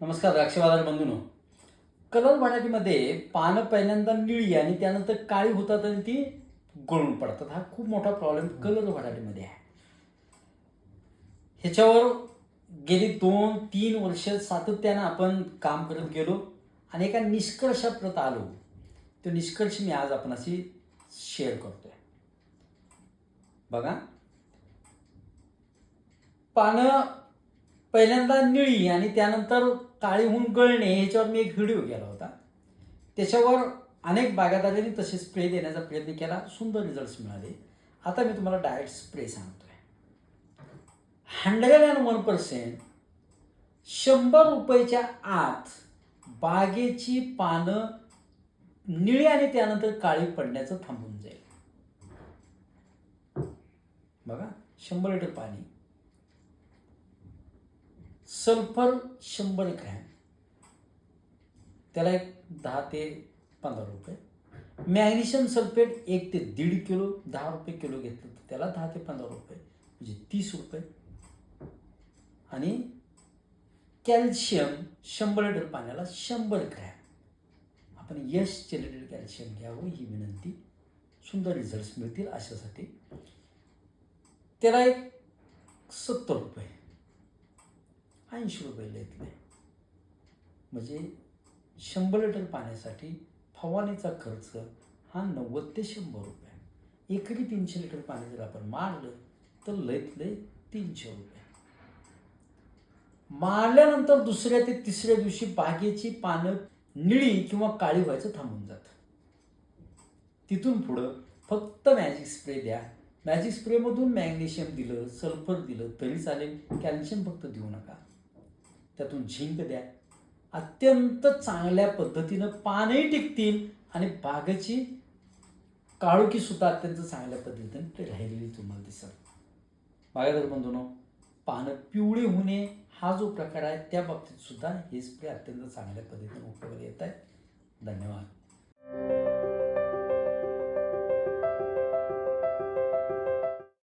नमस्कार द्राक्ष बाजार बंधूनो. कलर व्हरायटीमध्ये पानं पहिल्यांदा निळी आणि त्यानंतर काळी होतात आणि ती गळून पडतात. हा खूप मोठा प्रॉब्लेम कलर व्हरायटीमध्ये आहे. ह्याच्यावर गेली दोन तीन वर्ष सातत्यानं आपण काम करत गेलो आणि एका निष्कर्षाप्रत आलो. तो निष्कर्ष मी आज आपणाशी शेअर करतोय. बघा. पानं पहिल्यांदा निळी आणि त्यानंतर काळी होऊन गळणे याच्यावर मी एक व्हिडिओ केला होता. त्याच्यावर अनेक बागायतदारांनी तसे स्प्रे देण्याचा प्रयत्न केला. सुंदर रिझल्ट्स मिळाले. आता मी तुम्हाला डायरेक्ट स्प्रे सांगतोय. हंड्रेड अँड वन पर्सेंट शंभर रुपयाच्या आत बागेची पानं निळी आणि त्यानंतर काळी पडण्याचं थांबून जाईल. बघा शंभर लिटर पाणी. सल्फर शंभर ग्रॅम. त्याला एक दहा ते पंधरा रुपये. मॅग्नेशियम सल्फेट एक ते दीड किलो दहा रुपये किलो घेतलं तर त्याला दहा ते पंधरा रुपये म्हणजे तीस रुपये. आणि कॅल्शियम शंभर लिटर पाण्याला शंभर ग्रॅम. आपण यश चिलेटेड कॅल्शियम घ्यावं ही विनंती. सुंदर रिझल्ट्स मिळतील अशासाठी. त्याला एक सत्तर रुपये. ऐंशी रुपये घेतले म्हणजे शंभर लिटर पाण्यासाठी फवारणीचा खर्च हा नव्वद ते शंभर रुपये. एकरी तीनशे लिटर पाणी जर आपण मारलं तर लयत लय तीनशे रुपये. मारल्यानंतर दुसऱ्या ते तिसऱ्या दिवशी बागेची पानं निळी किंवा काळी व्हायचं थांबून जातं. तिथून पुढं फक्त मॅजिक स्प्रे द्या. मॅजिक स्प्रेमधून मॅग्नेशियम दिलं सल्फर दिलं तरी चालेल. कॅल्शियम फक्त देऊ नका. त्यातून झिंक द्या. अत्यंत चांगल्या पद्धतीनं पानही टिकतील आणि बागेची काळोखी सुद्धा अत्यंत चांगल्या पद्धतीने राहिलेली तुम्हाला दिसेल. बागायदार बंधूनो पानं पिवळी होणे हा जो प्रकार आहे त्या बाबतीत सुद्धा हे स्प्रे अत्यंत चांगल्या पद्धतीने उपयोगाला येत आहे. धन्यवाद.